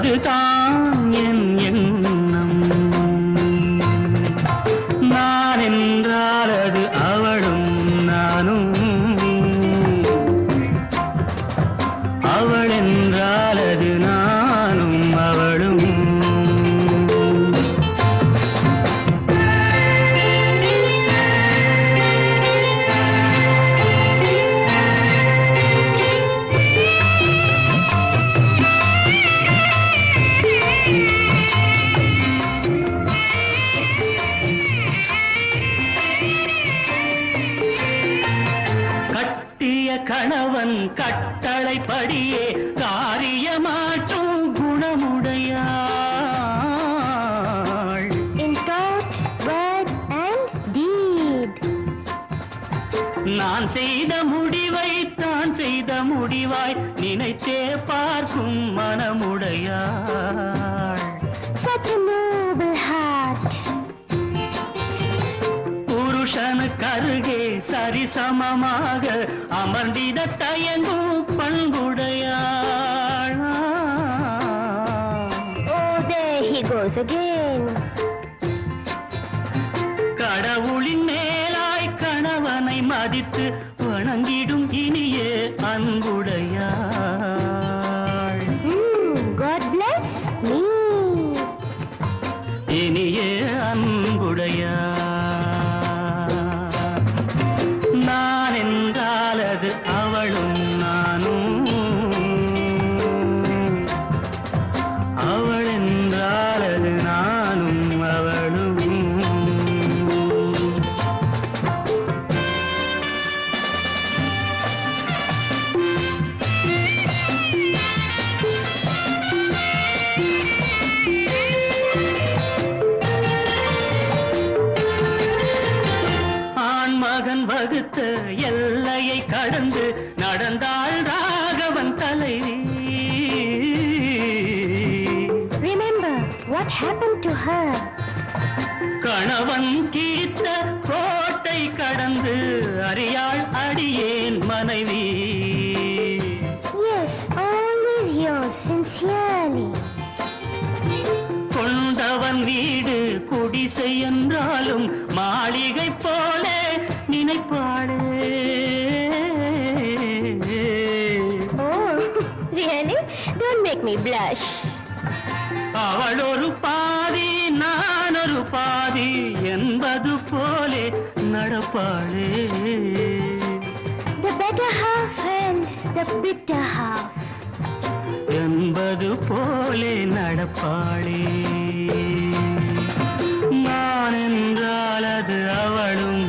அது நான் செய்த முடிவை தான் செய்த முடிவாய் நினைத்தே பார்க்கும் மனமுடையாள். புருஷனுக்கு அருகே சரிசமமாக அமர்ந்திட தயங்கும் பண்புடையாள் Oh, there he goes again. என்றாலும் மாளிகை போல நினைப்பாளே Oh. அவள் ஒரு பாதி நான் ஒரு பாதி என்பது போலே நடப்பாளே The better half and the bitter half. என்பது போலே நடப்பாளே நான் என்றால் அது அவளும்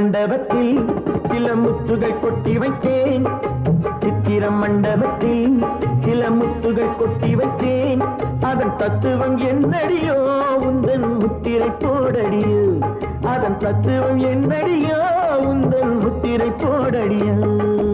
மண்டபத்தில் சில முத்துகள் கொட்டி வைத்தேன். சித்திர மண்டபத்தில் சில முத்துகள் கொட்டி வைத்தேன். அதன் தத்துவம் என்னடியோ உந்தன் முத்திரை போடடியோ. அதன் தத்துவம் என்னடியோ உந்தன் முத்திரை போடடியோ.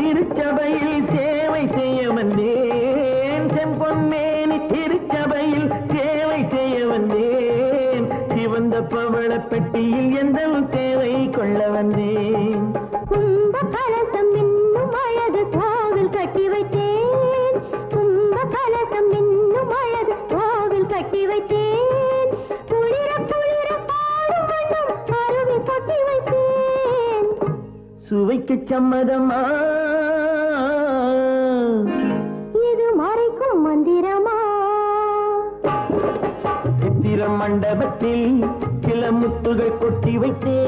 திருச்சபையில் சேவை செய்ய வந்தேன் செம்பொன்மேனி திருச்சபையில் சேவை செய்ய வந்தேன் சிவந்த பவள பெட்டியில் எந்த தேவை கொள்ள வந்தேன். கும்ப கலசம் இன்னும் அழகு கோவில் கட்டி வைத்தேன். கும்ப கலசம் இன்னும் அழகு கோவில் கட்டி வைத்தேன். குளிர குளிர பாடும் வண்ணம் அருவி கொட்டி வைத்தேன். சுவைக்கு சம்மதமா? மண்டபத்தில் சில முத்துகள் கொட்டி வைத்தே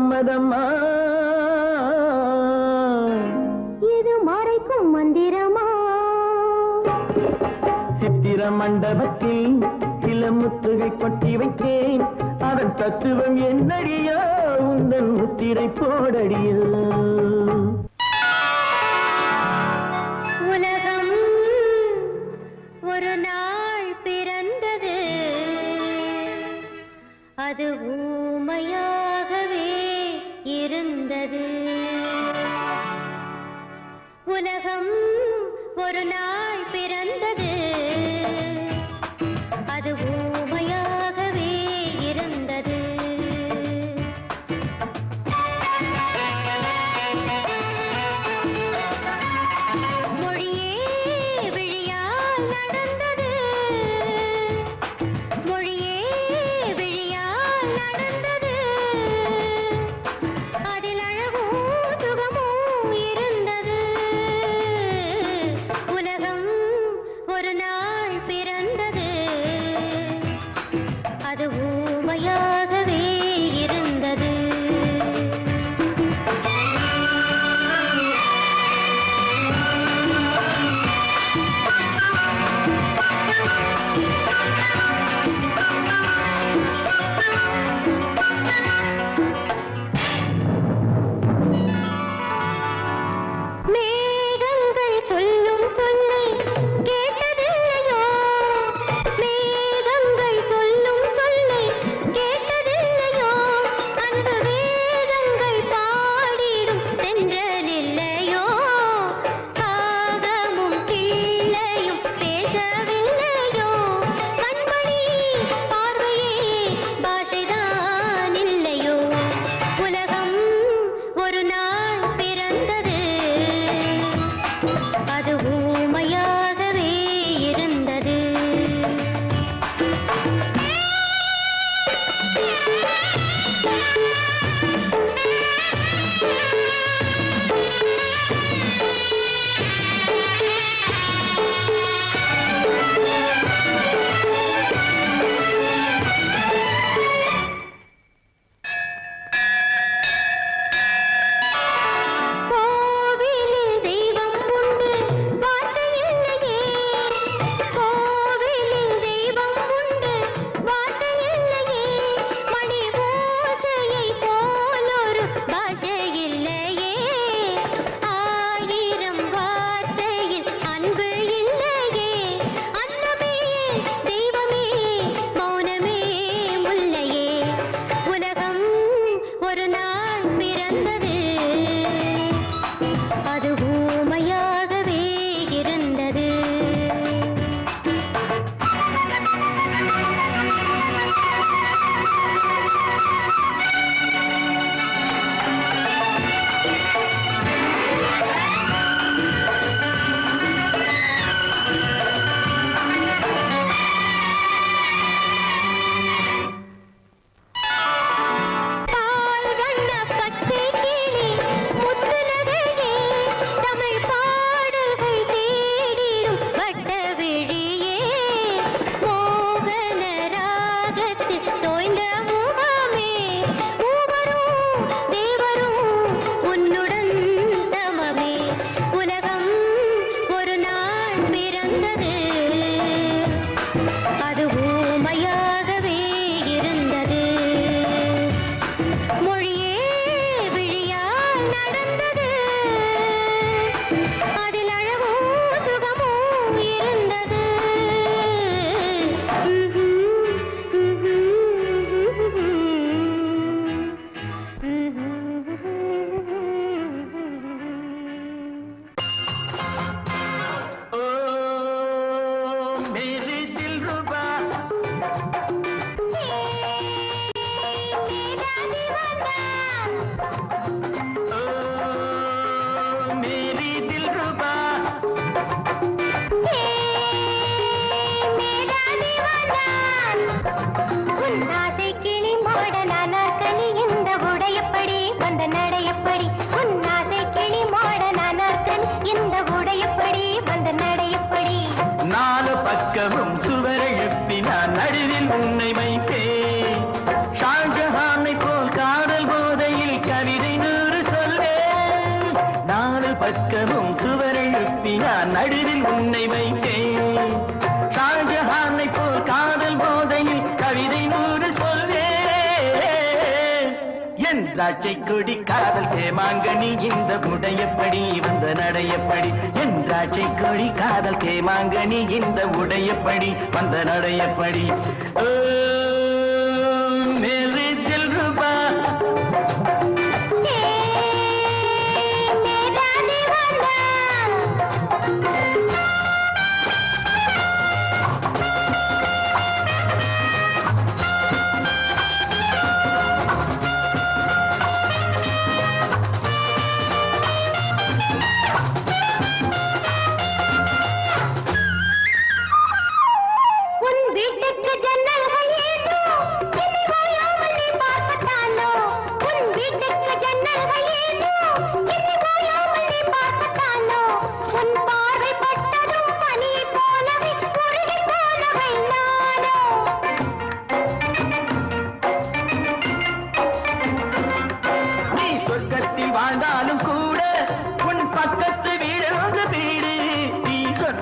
சம்மதமா இது மறைக்கும் மந்திரமா? சித்திர மண்டபத்தில் சில முத்துகள் கொட்டி வைத்தேன். அதன் தத்துவம் என்னடியோ உந்தன் முத்திரை போடடியோ. உலகம் ஒரு நாள் பிறந்தது. அது ஊமையாகவே உலகம் ஒரு நாள் பிறந்தது. அது திராட்சை கொடி காதல் தேமாங்கனி இந்த உடையப்படி வந்த நடையப்படி என் திராட்சை கொடி காதல் தேமாங்கனி இந்த உடையப்படி வந்த நடையப்படி ஓ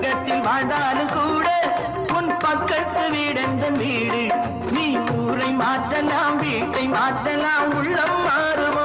உலகத்தில் வாழ்ந்தாலும் கூட உன் பக்கத்து வீடெந்த வீடு நீ ஊரை மாற்றலாம் வீட்டை மாற்றலாம் உள்ளம் மாறும்.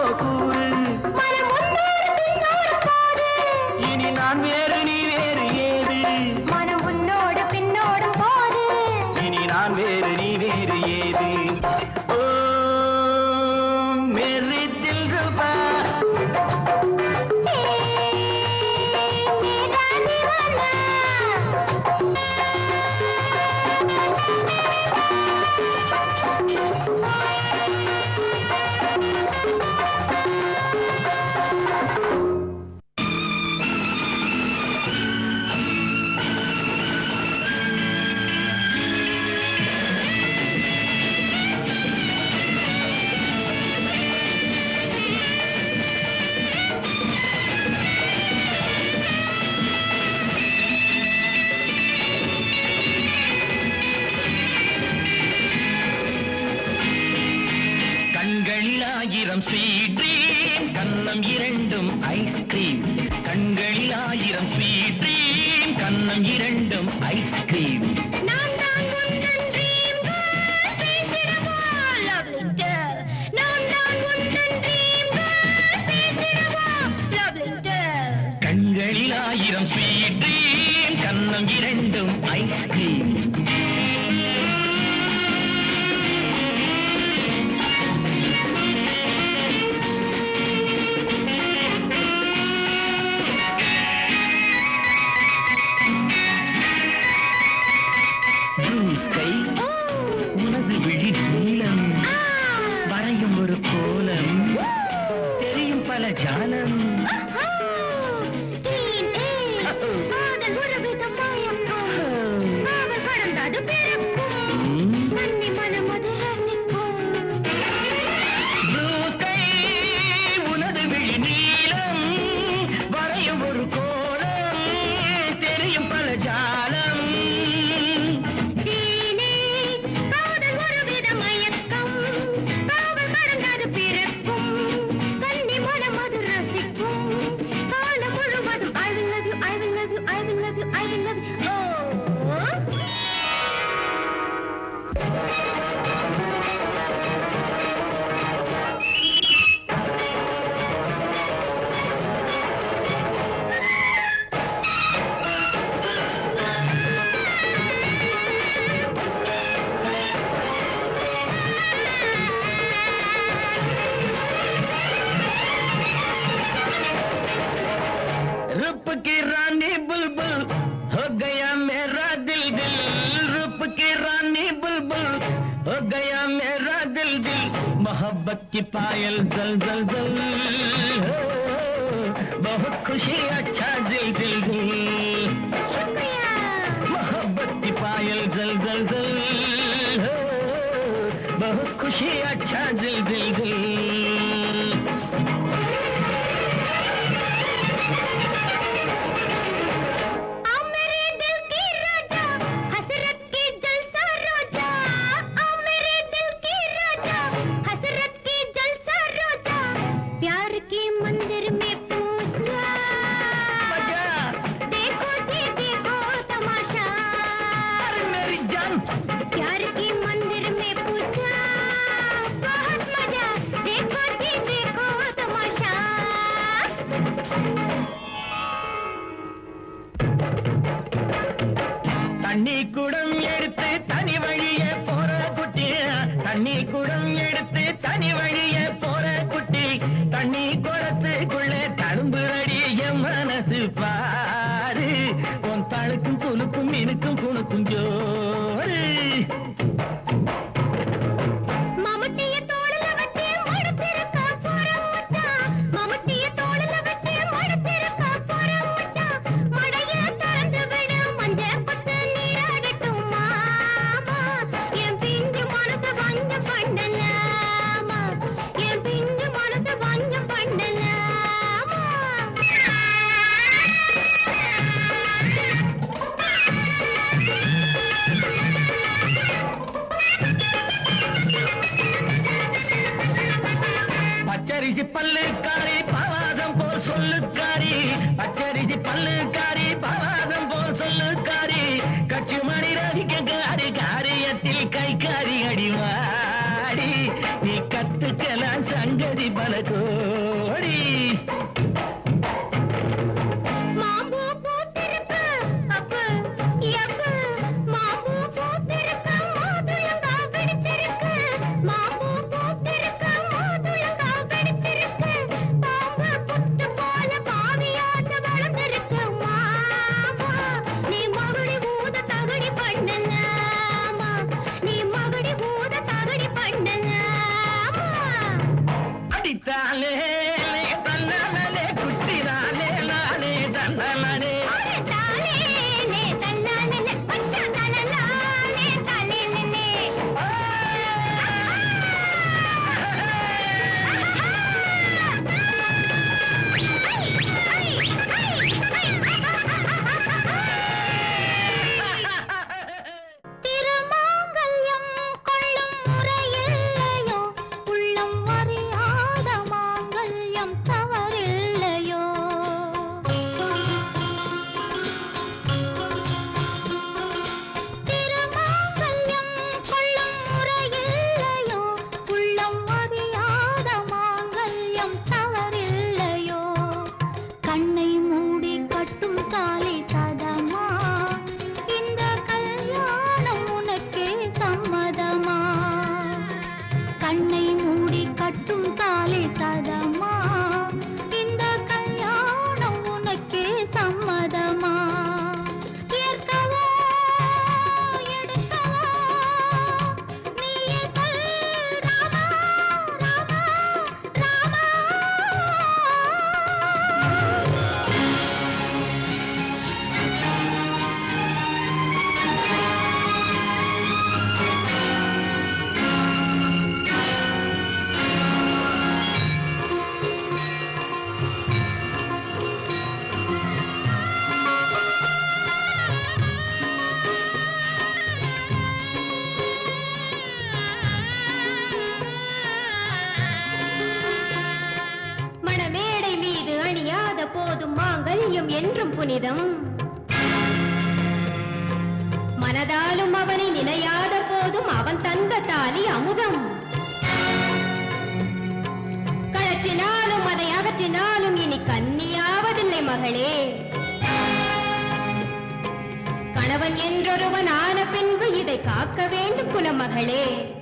की पायल जल जल புனிதம் மனதாலும் அவனை நினையாத போதும் அவன் தந்த தாலி அமுதம். கழற்றினாலும் அதை அகற்றினாலும் இனி கன்னியாவதில்லை மகளே. கணவன் என்றொருவன் ஆன பின்பு இதை காக்க வேண்டும் குலமகளே.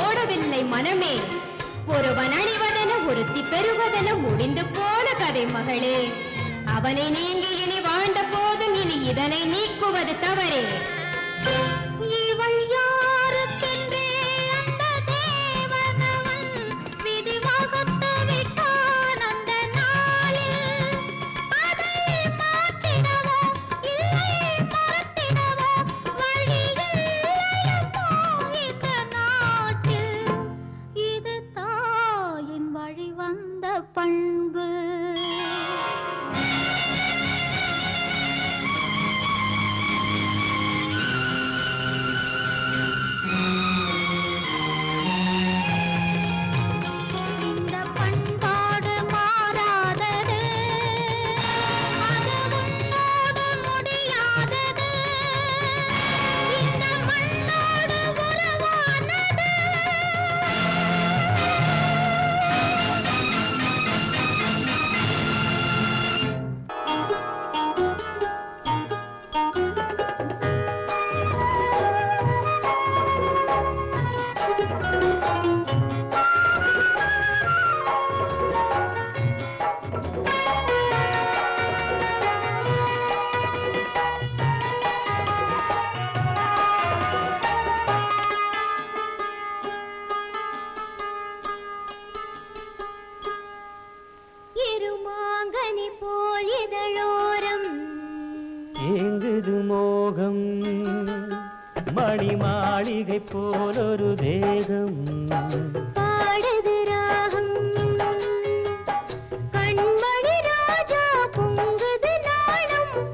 ஓடவில்லை மனமே. ஒருவன் அழிவதென ஒருத்தி பெறுவதென முடிந்து போன கதை மகளே. அவனை நீங்கி இனி வாழ்ந்த போதும் இனி இதனை நீக்குவது தவறே. இவள் மணி மாளிகை போலொரு தேகம். பாடுது ராகம். கண்மணி ராஜா பொங்குது நாளும்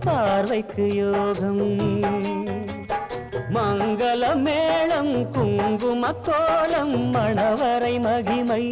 பார்வைக்கு யோகம். மங்கள மேளம் குங்கும கோலம் மணவரை மகிமை.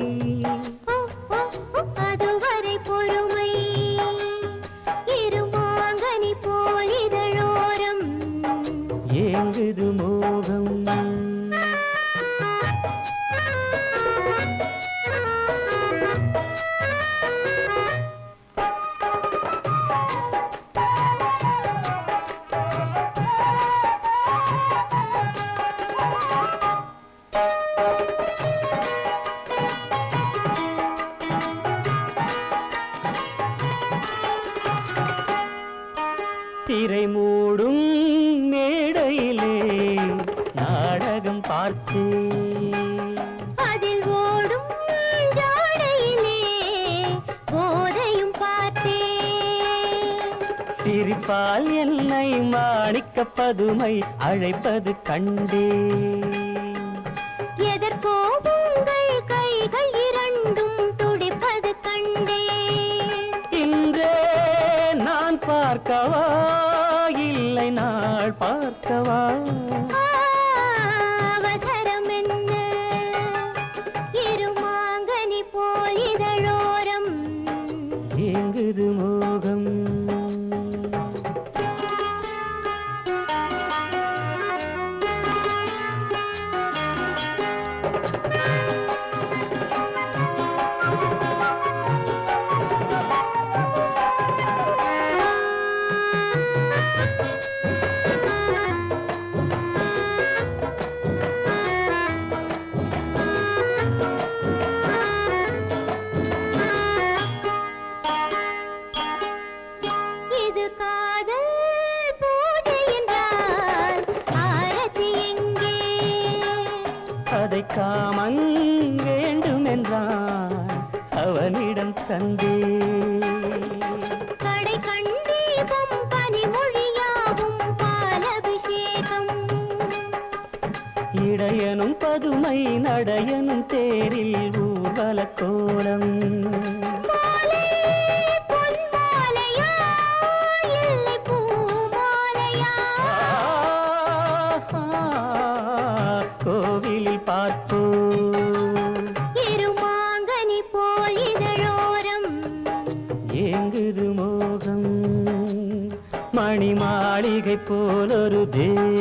பதுமை அழைப்பது கண்டே. பதுமை நடையனும் தேரில் ஊர்வல கோலம். கோவிலில் பார்ப்போ. இருமாங்கனி போல் இதழோரம். ஏங்குது மோகம். மணி மாளிகை போலொரு தேவ